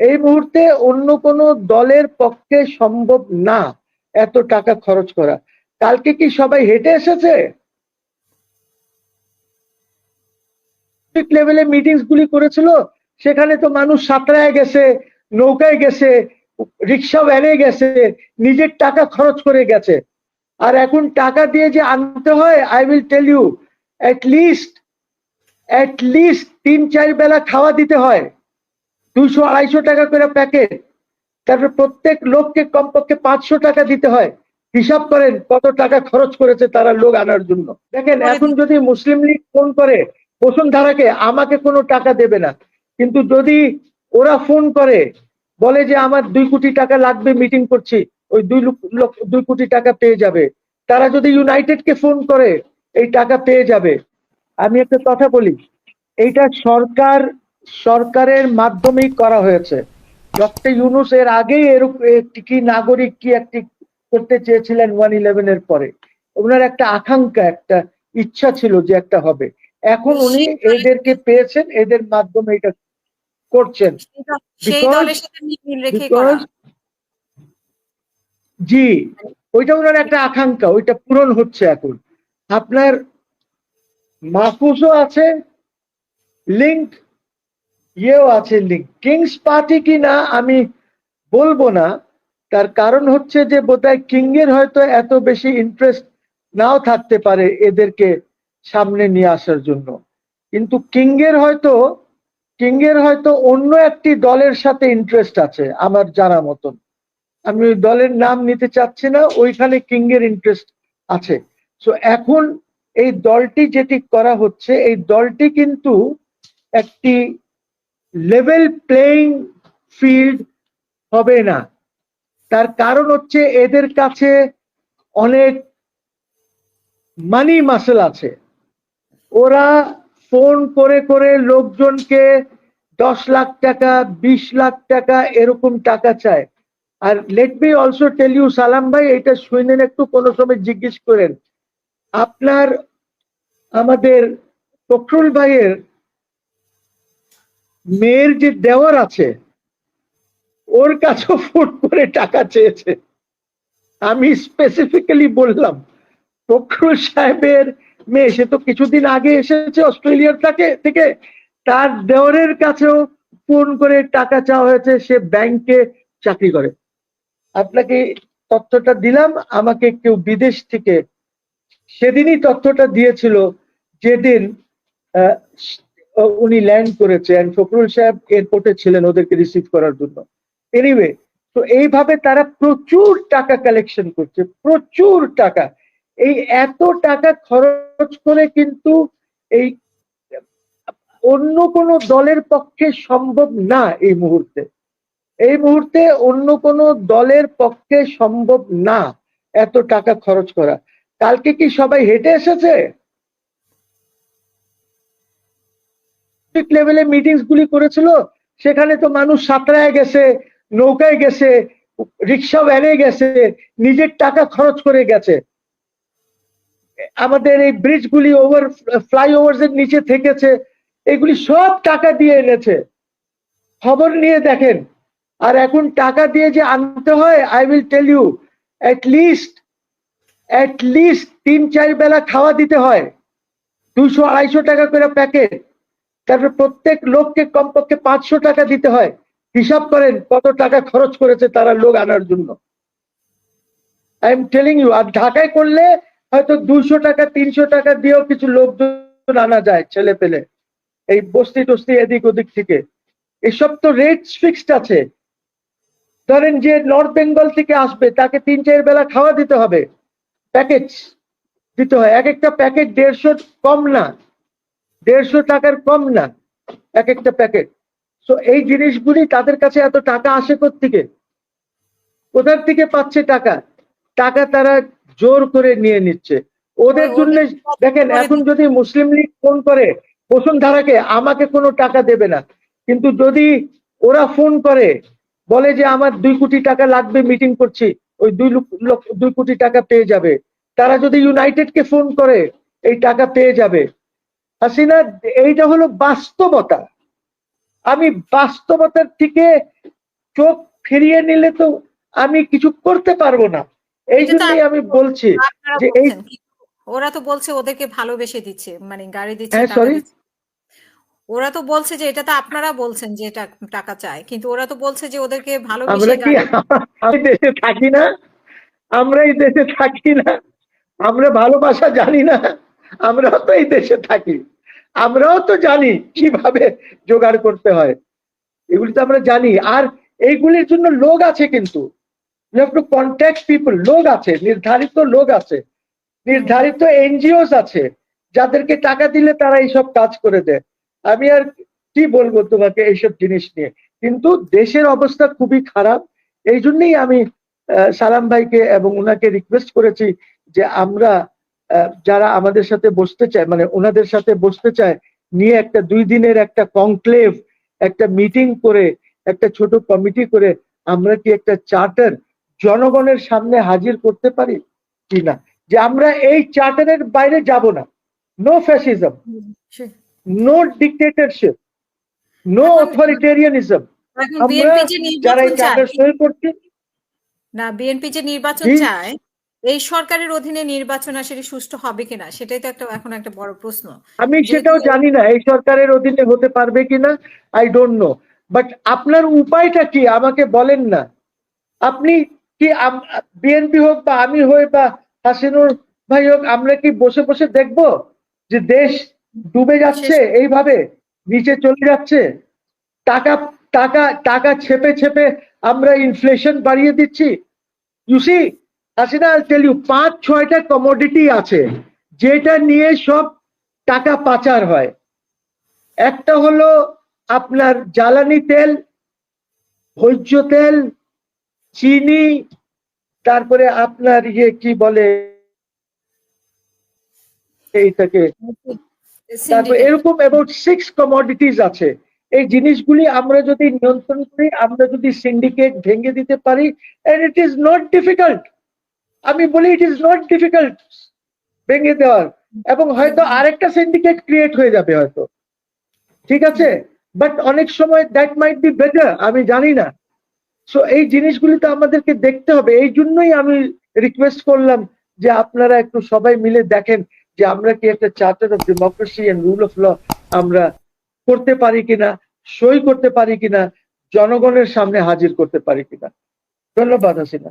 এই মুহূর্তে অন্য কোনো দলের পক্ষে সম্ভব না এত টাকা খরচ করা। কালকে কি সবাই হেঁটে এসেছে? লেভেলে মিটিংস গুলি করেছিল, সেখানে তো মানুষ সাঁতরায় গেছে, নৌকায় গেছে রিক্সা ভ্যানে গেছে, নিজের টাকা খরচ করে গেছে। আর এখন টাকা দিয়ে যে আনতে হয় I will tell you at least at least তিন চার বেলা খাওয়া দিতে হয়। দুইশো আড়াইশো টাকা করে প্যাকেট তারপরে প্রত্যেক লোককে কমপক্ষে পাঁচশো টাকা দিতে হয়। হিসাব করেন কত টাকা খরচ করেছে তারা লোক আনার জন্য। দেখেন এখন যদি মুসলিম লীগ ফোন করে বসুন্ধরাকে আমাকে কোনো টাকা দেবে না। কিন্তু যদি ওরা ফোন করে বলে যে আমার দুই কোটি টাকা লাগবে মিটিং করছি ওই দুই লোক দুই কোটি টাকা পেয়ে যাবে। তারা যদি ইউনাইটেড কে ফোন করে এই টাকা পেয়ে যাবে। আমি একটা কথা বলি এইটা সরকার সরকারের মাধ্যমেই করা হয়েছে। ডক্টর ইউনুস এর আগেই এরকম একটি কি নাগরিক কি একটি করতে চেয়েছিলেন ওয়ান ইলেভেন এর পরে। ওনার একটা আকাঙ্ক্ষা একটা ইচ্ছা ছিল যে একটা হবে। এখন উনি এদেরকে পেয়েছেন এদের মাধ্যমে এটা করছেন। জি ওইটা ওনার একটা আকাঙ্ক্ষা ওইটা পূরণ হচ্ছে এখন। আপনার মাহফুজও আছে লিঙ্ক ইয়েও আছে লিঙ্ক। কিংস পার্টি কি না আমি বলব না। তার কারণ হচ্ছে যে বোধহয় এর হয়তো এত বেশি ইন্টারেস্ট নাও থাকতে পারে এদেরকে সামনে নিয়ে আসার জন্য। কিন্তু কিং এর হয়তো কিং এর হয়তো অন্য একটি দলের সাথে ইন্টারেস্ট আছে, আমার জানা মতন। আমি ওই দলের নাম নিতে চাচ্ছি না, ওইখানে কিং এর ইন্টারেস্ট আছে। সো এখন এই দলটি যেটি করা হচ্ছে, এই দলটি কিন্তু একটি লেভেল প্লেইং ফিল্ড হবে না। তার কারণ হচ্ছে এদের কাছে অনেক মানি মাসেল আছে। ওরা ফোন করে করে লোকজনকে দশ লাখ টাকা, বিশ লাখ টাকা এরকম টাকা চায়। আর let me also tell you সালাম ভাই, এটা শুনেন একটু, কোনো সময় জিজ্ঞেস করেন। আপনার, আমাদের ফখরুল ভাইয়ের মেয়ের যে দেওয়ার আছে, ওর কাছেও ফোন করে টাকা চেয়েছে। আমি স্পেসিফিক্যালি বললাম, ফখরুল সাহেবের মেয়ে, সে তো কিছুদিন আগে এসেছে অস্ট্রেলিয়ার থেকে থেকে তার দেওয়ারের কাছেও ফোন করে টাকা চাওয়া হয়েছে, সে ব্যাংকে চাকরি করে। আপনাকে তথ্যটা দিলাম, আমাকে কেউ বিদেশ থেকে সেদিনই তথ্যটা দিয়েছিল, যেদিন উনি ল্যান্ড করেছে and ফখরুল সাহেব এয়ারপোর্টে ছিলেন, ওদেরকে রিসিভ করার জন্য। এনিওয়ে তো এইভাবে তারা প্রচুর টাকা কালেকশন করছে, প্রচুর টাকা। এই এত টাকা খরচ করে কিন্তু এই অন্য কোনো দলের পক্ষে সম্ভব না এই মুহূর্তে। এই মুহূর্তে অন্য কোনো দলের পক্ষে সম্ভব না এত টাকা খরচ করা। কালকে কি সবাই হেঁটে এসেছে? লেভেলে মিটিংস গুলি করেছিল, সেখানে তো মানুষ সাঁতরায় গেছে, নৌকায় গেছে রিক্সা ভ্যানে গেছে, নিজের টাকা খরচ করে গেছে। আমাদের এই ব্রিজগুলি ওভার ফ্লাইওভার্স এর নিচে থেকেছে, এগুলি সব টাকা দিয়ে এনেছে। খবর নিয়ে দেখেন, আর এখন টাকা দিয়ে যে আনতে হয় I will tell you at least at least তিন চার বেলা খাওয়া দিতে হয়, দুশো আড়াইশো টাকা করে প্যাকেট তারপরে প্রত্যেক লোককে কমপক্ষে পাঁচশো টাকা দিতে হয়। হিসাব করেন কত টাকা খরচ করেছে তারা লোক আনার জন্য। আই এম টেলিং ইউ আর ঢাকায় করলে হয়তো দুইশো টাকা, তিনশো টাকা দিয়েও কিছু লোকজন আনা যায় ছেলে পেলে। এই বস্তি টস্তি এদিক ওদিক থেকে। এসব তো রেট ফিক্সড আছে। ধরেন যে নর্থ বেঙ্গল থেকে আসবে, তাকে তিন, চার বেলা খাওয়া দিতে হবে। প্যাকেজ দিতে হয়। এক একটা প্যাকেজ দেড়শো কম না। দেড়শো টাকার কম না এক একটা প্যাকেট। তো এই জিনিসগুলি তাদের কাছে এত টাকা আসে থেকে কোথার থেকে পাচ্ছে টাকা? টাকা তারা জোর করে নিয়ে নিচ্ছে। ওদের জন্য দেখেন এখন যদি মুসলিম লীগ ফোন করে বসুন্ধরাকে আমাকে কোনো টাকা দেবে না। কিন্তু যদি ওরা ফোন করে বলে যে আমার দুই কোটি টাকা লাগবে মিটিং করছি ওই দুই লক্ষ দুই কোটি টাকা পেয়ে যাবে। তারা যদি ইউনাইটেড কে ফোন করে এই টাকা পেয়ে যাবে। হাসিনা এইটা হলো বাস্তবতা। আমি বাস্তবতার থেকে চোখ ফিরিয়ে নিলে তো আমি কিছু করতে পারব না। এই জন্যই আমি বলছি যে এই- ওরা তো বলছে ওদেরকে ভালোবেসে দিচ্ছে মানে গাড়ি দিচ্ছে হ্যাঁ, sorry? দিচ্ছে। ওরা তো বলছে যে এটা তো আপনারা বলছেন যে এটা টাকা চায় কিন্তু ওরা তো বলছে যে ওদেরকে ভালোবেসে আমি দেশে থাকি না? আমরা এই দেশে থাকি না? আমরা ভালোবাসা জানি না? আমরাও তো এই দেশে থাকি। আমরাও তো জানি কীভাবে জোগাড় করতে হয়। এগুলি তো আমরা জানি। আর এইগুলির জন্য লোক আছে কিন্তু। পিপল লোক আছে, নির্ধারিত লোক আছে। নির্ধারিত এনজিওস আছে, যাদেরকে টাকা দিলে তারা এইসব কাজ করে দেয়। আমি আর কি বলব তোমাকে এইসব জিনিস নিয়ে? কিন্তু দেশের অবস্থা খুবই খারাপ। এই জন্যই আমি সালাম ভাইকে এবং ওনাকে রিকোয়েস্ট করেছি যে আমরা যারা আমাদের সাথে বসতে চায় মানে ওনাদের সাথে বসতে চায় নিয়ে একটা দুই দিনের একটা কনক্লেভ একটা মিটিং করে একটা ছোট কমিটি করে আমরা কি একটা চার্টার জনগণের সামনে হাজির করতে পারি কি না? যে আমরা এই চার্টারের বাইরে যাব না। No fascism no dictatorship no authoritarianism আমরা যারা এই চার্টার সই করছি না বিএনপি যে নির্বাচন চায় এই সরকারের অধীনে নির্বাচন আসলে সুষ্ঠু হবে কিনা সেটাই তো একটা এখন একটা বড় প্রশ্ন। আমি সেটাও জানি না এই সরকারের অধীনে হতে পারবে কিনা আই ডোন্ট নো বাট আপনার উপায়টা কি? আমাকে বলেন না। আপনি কি বিএনপি হোক বা আমি হই বা হাসিনুর ভাই হোক আমরা কি বসে বসে দেখব যে দেশ ডুবে যাচ্ছে এইভাবে নিচে চলে যাচ্ছে? টাকা টাকা টাকা ছেপে ছেপে আমরা ইনফ্লেশন বাড়িয়ে দিচ্ছি। ইউসি ইউ পাঁচ, ছয়টা কমোডিটি আছে, যেটা নিয়ে সব টাকা পাচার হয়। একটা হলো আপনার জ্বালানি তেল, ভোজ্য তেল, চিনি, তারপরে আপনার ইয়ে কি বলে এইটাকে তারপর এরকম অ্যাবাউট সিক্স কমোডিটিস আছে। এই জিনিসগুলি আমরা যদি নিয়ন্ত্রণ করি, আমরা যদি সিন্ডিকেট ভেঙে দিতে পারি and it is not difficult আমি বলি ইট ইজ নট ডিফিকাল্ট ভেঙে দেওয়ার, এবং হয়তো আরেকটা সিন্ডিকেট ক্রিয়েট হয়ে যাবে হয়তো। ঠিক আছে? বাট অনেক সময় দ্যাট মাইট বি বেটার আমি জানি না। সো এই জিনিসগুলি তো আমাদেরকে দেখতে হবে। এই জন্যই আমি রিকোয়েস্ট করলাম যে আপনারা একটু সবাই মিলে দেখেন যে আমরা কি একটা charter of democracy and rule of law আমরা করতে পারি কিনা, সই করতে পারি কিনা, জনগণের সামনে হাজির করতে পারি কিনা। ধন্যবাদ, হাসিনা।